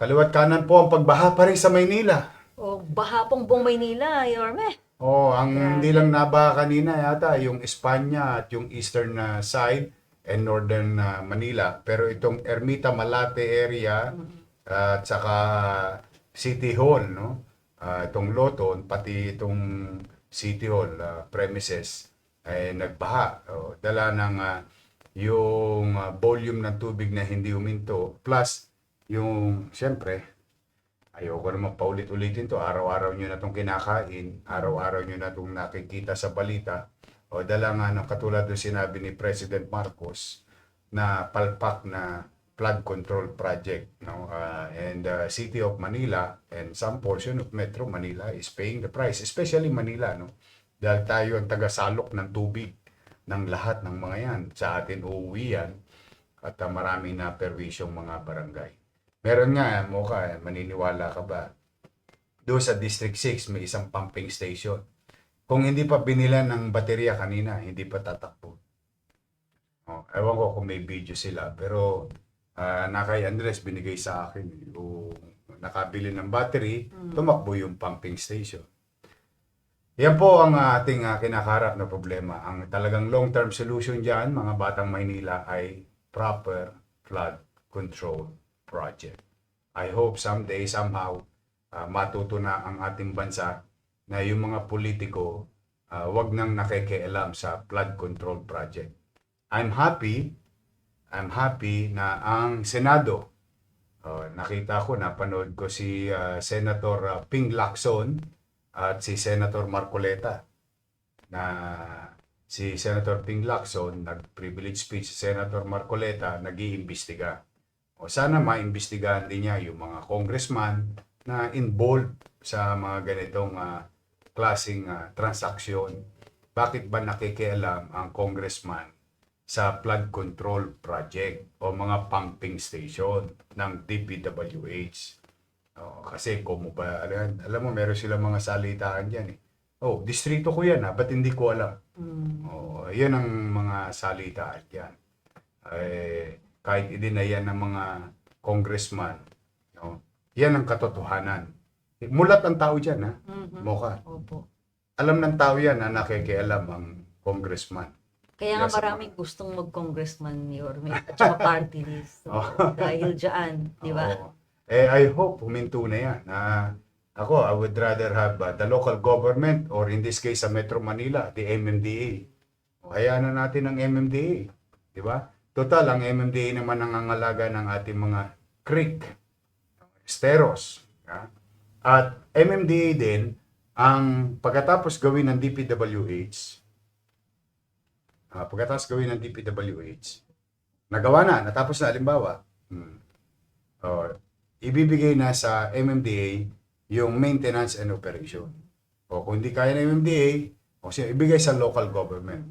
Kaliwat kanan po ang pagbaha pa rin sa Maynila. O baha pong buong Maynila, Yorme. Oh, ang hindi lang nabaha kanina yata yung Espanya at yung eastern na side and northern na Manila. Pero itong Ermita Malate area at saka City Hall, no? Ah, itong Loton, pati itong City Hall ah, premises ay nagbaha. Oh, dala ng ah, yung ah, volume ng tubig na hindi huminto plus yung siyempre ayoko naman paulit-ulitin to. Araw-araw nyo na itong kinakain. Araw-araw nyo na itong nakikita sa balita. O dala nga ng katulad ng sinabi ni President Marcos na palpak na flood control project. No? Uh, and uh, City of Manila and some portion of Metro Manila is paying the price. Especially Manila. No? Dahil tayo ang tagasalok ng tubig ng lahat ng mga yan. Sa atin uuwi yan. At uh, maraming na perwisyong mga barangay. Meron nga, Mocha, maniniwala ka ba? Doon sa District 6, may isang pumping station. Kung hindi pa binila ng baterya kanina, hindi pa tatakbo. Oh, ewan ko kung may video sila, pero ah, na kay Andres binigay sa akin yung nakabili ng battery, tumakbo yung pumping station. Yan po ang ating ah, kinakarap na problema. Ang talagang long-term solution dyan, mga batang Maynila, ay proper flood control project. I hope someday, somehow, ah, matuto na ang ating bansa na yung mga politiko ah, wag nang nakikialam sa flood control project. I'm happy, I'm happy na ang Senado, oh, nakita ko, napanood ko si ah, Senator ah, Ping Lacson at si Senator Marcoleta na si Senator Ping Lacson nag-privilege speech si Senator Marcoleta nag-iimbestiga. O sana maimbestigahan din niya yung mga congressman na involved sa mga ganitong ah, klaseng ah, transaksyon. Bakit ba nakikialam ang congressman sa flood control project o mga pumping station ng DPWH? Oh, kasi kung ba, alam, alam mo, meron silang mga salitaan dyan eh. Oh, distrito ko yan ha, ba't hindi ko alam? Oh, yan ang mga salitaan dyan. Eh, kahit idinayan ng mga congressman, no? yan ang katotohanan. Mulat ang tao dyan ha, Mhm. Mocha. Opo. Alam ng tao yan na nakikialam ang congressman. Kaya nga Yes, maraming gustong mag-congressman, Yorme, at saka party list. So, Oh. dahil dyan, di ba? Oo. Eh, I hope huminto na yan. Na ako, I would rather have uh, the local government or in this case sa Metro Manila, the MMDA. O, hayaan na natin ang MMDA. Di ba? Total, ang MMDA naman ang angalaga ng ating mga creek, esteros. ha? At MMDA din, ang pagkatapos gawin ng DPWH, ah, pagkatapos gawin ng DPWH, nagawa na, natapos na, halimbawa, hmm, oh, ibibigay na sa MMDA yung maintenance and operation. O kung hindi kaya ng MMDA, o siya ibigay sa local government.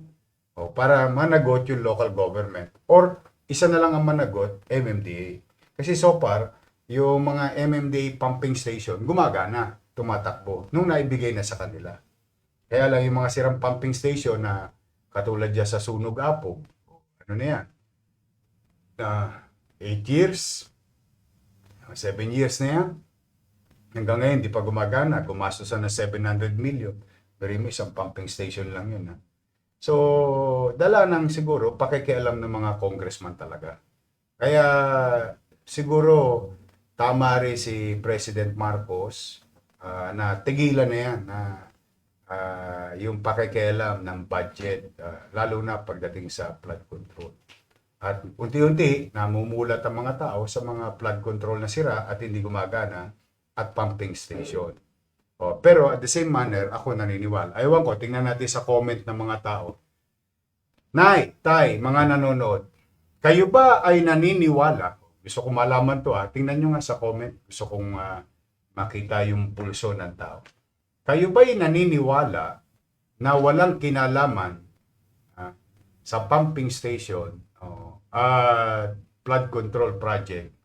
O para managot yung local government. Or isa na lang ang managot, MMDA. Kasi so far, yung mga MMDA pumping station, gumagana, tumatakbo, nung naibigay na sa kanila. Kaya lang yung mga sirang pumping station na katulad dyan sa Sunog Apo, ano na yan? Na 8 years, 7 years na yan. Hanggang ngayon, di pa gumagana. Gumastos na 700 million. Pero yung isang pumping station lang yun. Ha? So, dala ng siguro, pakikialam ng mga congressman talaga. Kaya, siguro, tama rin si President Marcos ah, na tigilan na yan na ah, yung pakikialam ng budget, ah, lalo na pagdating sa flood control. At unti-unti, namumulat ang mga tao sa mga flood control na sira at hindi gumagana at pumping station. O, pero at the same manner, ako naniniwala. Aywan ko, tingnan natin sa comment ng mga tao. Nay, tay, mga nanonood, kayo ba ay naniniwala? Gusto ko malaman to ha. Tingnan nyo nga sa comment. Gusto kong ah, makita yung pulso ng tao. Kayo ba ay naniniwala na walang kinalaman ah, sa pumping station oh, at flood control project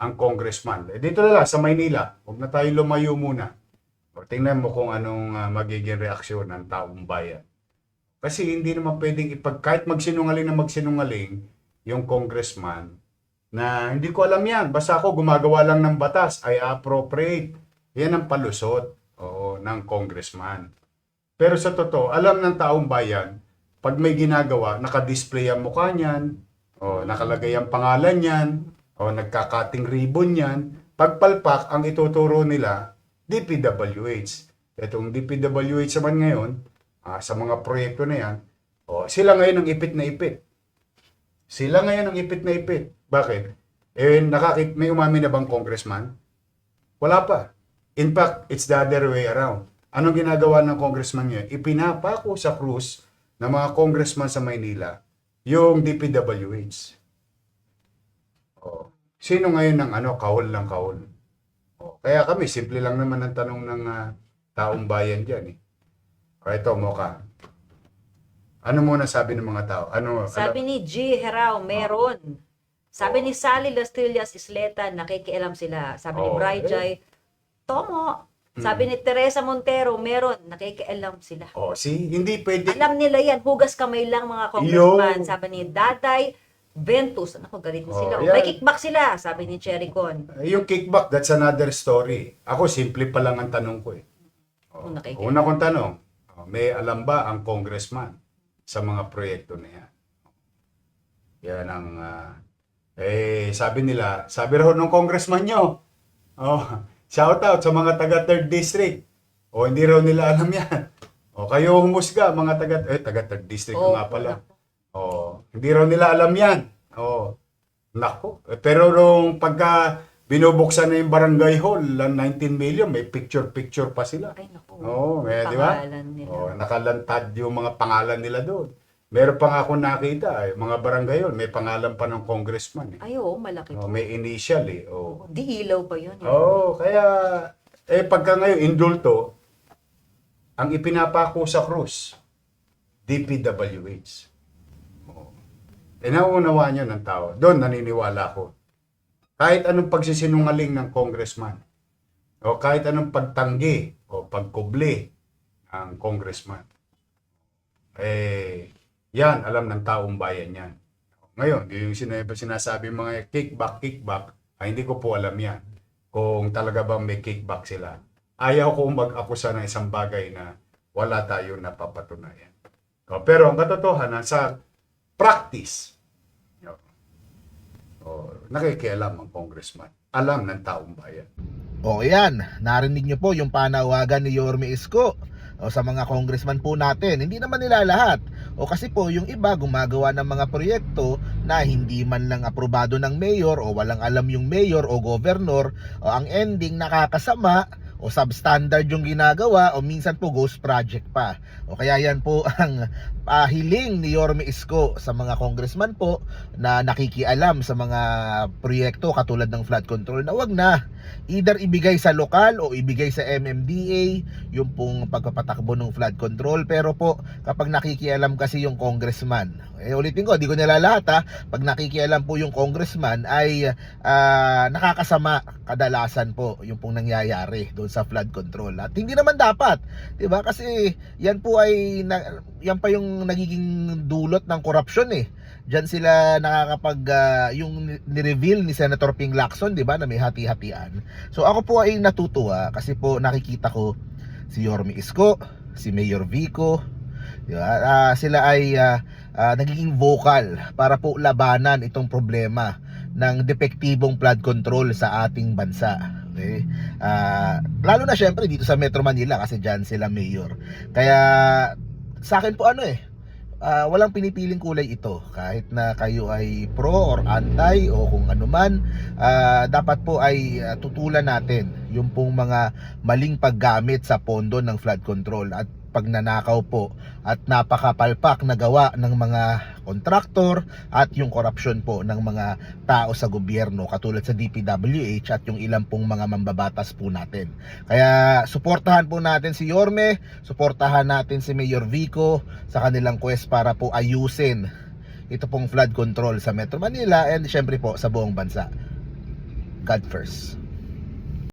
ang congressman. Eh, dito na lang, sa Maynila. Huwag na tayo lumayo muna. O, tingnan mo kung anong ah, magiging reaksyon ng taong bayan. Kasi hindi naman pwedeng ipag, kahit magsinungaling na magsinungaling, yung congressman, na hindi ko alam yan. Basta ako gumagawa lang ng batas, I appropriate. Yan ang palusot oo, ng congressman. Pero sa totoo, alam ng taong bayan, pag may ginagawa, nakadisplay ang mukha niyan, o nakalagay ang pangalan niyan, o nagkakating ribbon niyan, pagpalpak, ang ituturo nila, DPWH. Itong DPWH naman ngayon, ah, sa mga proyekto na yan, o, sila ngayon ang ipit na ipit. Sila ngayon ang ipit na ipit. Bakit? Eh, nakakit, may umamin na bang congressman? Wala pa. In fact, it's the other way around. Anong ginagawa ng congressman ngayon? Ipinapako sa krus ng mga congressman sa Maynila yung DPWH. Oh. Sino ngayon ng ano, kahol ng kahol? Oh. Kaya kami, simple lang naman ang tanong ng ah, taong bayan dyan. Eh. O ito, Moka. Ano muna sabi ng mga tao? Ano, Sabi ni G. Herao, meron. Sabi ni Sally Lastillas Isleta, nakikialam sila. Sabi ni Oh, Bri eh. Jai, Tomo. Sabi ni Teresa Montero, meron. Nakikialam sila. oh, si, hindi pwede. Alam nila yan, hugas kamay lang mga congressman. Sabi ni Daday Ventus, ano ko galit na Oh, sila. yan. May kickback sila, sabi ni Cherry Con. Eh, Yung kickback, that's another story. Ako, simple pa lang ang tanong ko eh. Oh, nakikinig. Una kong tanong, oh, may alam ba ang congressman sa mga proyekto na yan? Yan ang, ah, eh, sabi nila, sabi raw ng congressman nyo, oh, shout out sa mga taga 3rd district. O, hindi raw nila alam yan. O, kayo humusga, mga taga, eh, taga 3rd district Oh, nga pala. Oh, hindi raw nila alam yan. Oh, nako. Eh, Pero nung pagka binubuksan na yung barangay hall, ang 19 million, may picture-picture pa sila. Ay, naku. Oo, eh, di ba? Nila. Oh, nakalantad yung mga pangalan nila doon. Meron pa nga ako nakita, eh, mga barangay hall, may pangalan pa ng congressman. Eh. Ay, oo, malaki. Oh, may initial eh. Oh. Di ilaw pa yun. eh. Oo, kaya, eh pagka ngayon, indulto, ang ipinapako sa krus, DPWH. Eh, nauunawaan nyo ng tao. Doon, naniniwala ko. Kahit anong pagsisinungaling ng congressman, o kahit anong pagtanggi, o pagkubli ang congressman, eh, yan, alam ng taong bayan yan. Ngayon, yung sinabi, sinasabi mga kickback, kickback, ay hindi ko po alam yan. Kung talaga bang may kickback sila. Ayaw ko mag-akusa ng isang bagay na wala tayo napapatunayan. O, Pero ang katotohanan sa practice, o, o, nakikialam ang congressman. Alam ng taong bayan. O yan, narinig nyo po yung panawagan ni Yorme Isko o sa mga congressman po natin. Hindi naman nila lahat. O kasi po yung iba gumagawa ng mga proyekto na hindi man lang aprobado ng mayor o walang alam yung mayor o governor o ang ending nakakasama o substandard yung ginagawa o minsan po ghost project pa. O kaya yan po ang pahiling ni Yorme Isko sa mga congressman po na nakikialam sa mga proyekto katulad ng flood control na wag na either ibigay sa lokal o ibigay sa MMDA yung pong pagpapatakbo ng flood control. Pero po kapag nakikialam kasi yung congressman eh ulitin ko di ko nila lahat ha? Pag nakikialam po yung congressman ay ah, nakakasama kadalasan po yung pong nangyayari doon sa flood control. At hindi naman dapat 'di ba? Kasi yan po ay na, yan pa yung nagiging dulot ng korupsyon eh Diyan sila nakakapag ah, yung ni- ni-reveal ni Senator Ping Lacson, 'di ba, na may hati-hatian. So ako po ay natutuwa kasi po nakikita ko si Yorme Isko, si Mayor Vico, 'di ba? Ah, sila ay ah, ah, nagiging vocal para po labanan itong problema ng depektibong flood control sa ating bansa. Okay? Ah, lalo na syempre dito sa Metro Manila kasi diyan sila mayor. Kaya sa akin po ano eh Ah, walang pinipiling kulay ito. Kahit na kayo ay pro or anti o kung ano man ah, dapat po ay ah, tutulan natin yung pong mga maling paggamit sa pondo ng flood control. At pagnanakaw po at napakapalpak na gawa ng mga kontraktor at yung korupsyon po ng mga tao sa gobyerno katulad sa DPWH at yung ilang pong mga mambabatas po natin. Kaya suportahan po natin si Yorme, suportahan natin si Mayor Vico sa kanilang quest para po ayusin ito pong flood control sa Metro Manila and syempre po sa buong bansa. God first.